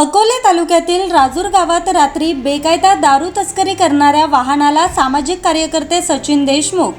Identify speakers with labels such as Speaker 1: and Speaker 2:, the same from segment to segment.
Speaker 1: अकोले तालुक्यातील राजूर गावात रात्री बेकायदा दारू तस्करी करणाऱ्या वाहनाला सामाजिक कार्यकर्ते सचिन देशमुख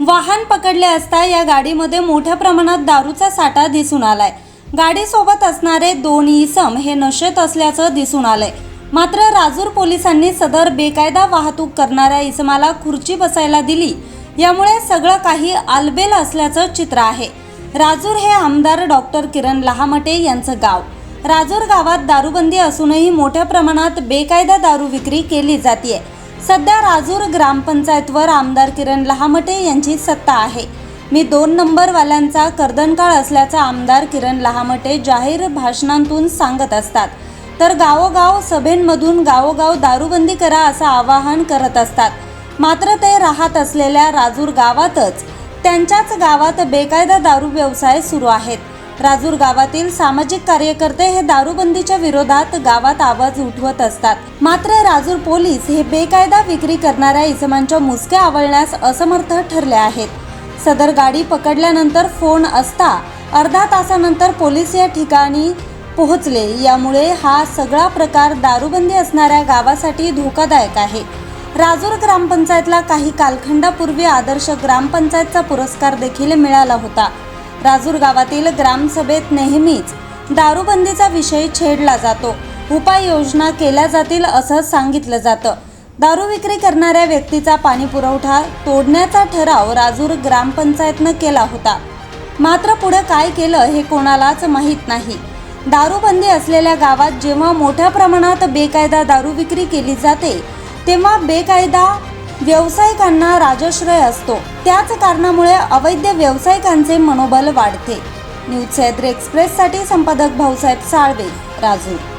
Speaker 1: वाहन पकडले असता या गाडीमध्ये मोठ्या प्रमाणात दारूचा साठा दिसून आलाय. गाडीसोबत असणारे दोन इसम हे नशेत असल्याचं दिसून आलंय. मात्र राजूर पोलिसांनी सदर बेकायदा वाहतूक करणाऱ्या इसमाला खुर्ची बसायला दिली. यामुळे सगळं काही आलबेल असल्याचं चित्र आहे. राजूर हे आमदार डॉक्टर किरण लहामटे यांचं गाव. राजूर गावात दारूबंदी असूनही मोठ्या प्रमाणात बेकायदा दारू विक्री केली जाते सध्या राजूर ग्रामपंचायतवर आमदार किरण लहामटे यांची सत्ता आहे. मी दोन नंबरवाल्यांचा कर्दनकाळ असल्याचा आमदार किरण लहामटे जाहीर भाषणांतून सांगत असतात. तर गावोगाव सभेंमधून गावोगाव दारूबंदी करा असं आवाहन करत असतात. मात्र ते राहत असलेल्या राजूर गावातच त्यांच्याच गावात बेकायदा दारू व्यवसाय सुरू आहेत. राजूर गावातील सामाजिक कार्यकर्ते हे दारूबंदीच्या विरोधात गावात आवाज उठवत असतात. मात्र राजूर पोलीस हे बेकायदा विक्री करणाऱ्या इसमांच्या मुसक्या आवळण्यास असमर्थ ठरले आहेत. सदर गाडी पकडल्यानंतर फोन असता अर्धा तासानंतर पोलीस या ठिकाणी पोहोचले. यामुळे हा सगळा प्रकार दारूबंदी असणाऱ्या गावासाठी धोकादायक आहे. राजूर ग्रामपंचायतला काही कालखंडापूर्वी आदर्श ग्रामपंचायतचा पुरस्कार देखील मिळाला होता. राजूर गावातील ग्रामसभेत नेहमीच दारूबंदीचा विषय छेडला जातो. उपाययोजना केल्या जातील असं सांगितलं जातं. दारू विक्री करणाऱ्या व्यक्तीचा पाणी पुरवठा तोडण्याचा ठराव राजूर ग्रामपंचायतनं केला होता. मात्र पुढे काय केलं हे कोणालाच माहीत नाही. दारूबंदी असलेल्या गावात जेव्हा मोठ्या प्रमाणात बेकायदा दारू विक्री केली जाते तेव्हा बेकायदा व्यावसायिकांना राजश्रय असतो. त्याच कारणामुळे अवैध व्यावसायिकांचे मनोबल वाढते. न्यूज सह्याद्री एक्सप्रेससाठी संपादक भाऊसाहेब साळवे राजूर.